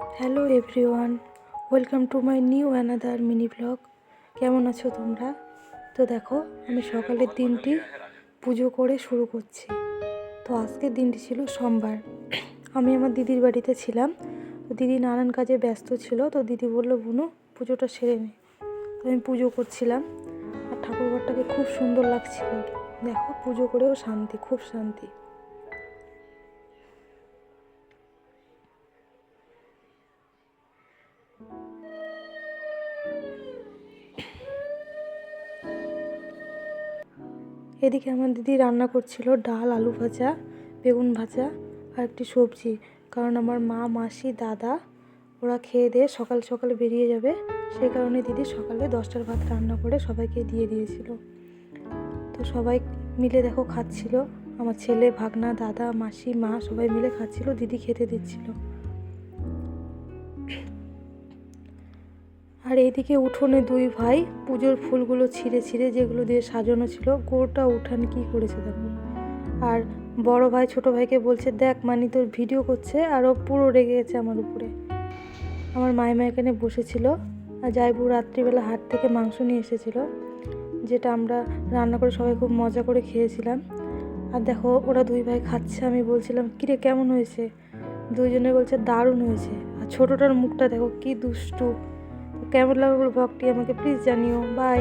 Hello everyone, welcome to my new another mini blog. কেমন আছো তোমরা? তো দেখো, আমি সকালের দিনটি পুজো করে শুরু করছি। তো আজকের দিনটি ছিল সোমবার। আমি আমার দিদির বাড়িতে ছিলাম। তো দিদি নানান কাজে ব্যস্ত ছিল। তো দিদি বলল, বুনু, পুজোটা সেরে নে। তো আমি পুজো করছিলাম। আর ঠাকুরঘরটাকে খুব সুন্দর লাগছিল। দেখো, পুজো করেও শান্তি, খুব শান্তি। এদিকে আমার দিদি রান্না করছিল ডাল, আলু ভাজা, বেগুন ভাজা আর একটি সবজি। কারণ আমার মা, মাসি, দাদা, ওরা খেয়ে দিয়ে সকাল সকালে বেরিয়ে যাবে। সেই কারণে দিদি সকালে দশটার ভাত রান্না করে সবাইকে দিয়ে দিয়েছিল। তো সবাই মিলে দেখো খাচ্ছিল। আমার ছেলে, ভাগনা, দাদা, মাসি, মা সবাই মিলে খাচ্ছিল, দিদি খেতে দিচ্ছিল। আর এইদিকে উঠোনে দুই ভাই পুজোর ফুলগুলো ছিঁড়ে ছিঁড়ে যেগুলো দিয়ে সাজানো ছিল, গোটা উঠান কি করেছে দেখো। আর বড় ভাই ছোট ভাইকে বলছে, দেখ মানি, তোর ভিডিও করছে আর ও পুরো রেগে গেছে আমার উপরে। আমার মাইমা এখানে বসেছিল, আর জাইবু রাত্রিবেলা হাট থেকে মাংস নিয়ে এসেছিল, যেটা আমরা রান্না করে সবাই খুব মজা করে খেয়েছিলাম। আর দেখো, ওরা দুই ভাই খাচ্ছে, আমি বলছিলাম, কিরে, কেমন হয়েছে? দুইজনে বলছে, দারুণ হয়েছে। আর ছোটোটার মুখটা দেখো, কি দুষ্টু। কেমন লাগল ব্লগটি আমাকে প্লিজ জানিও বাই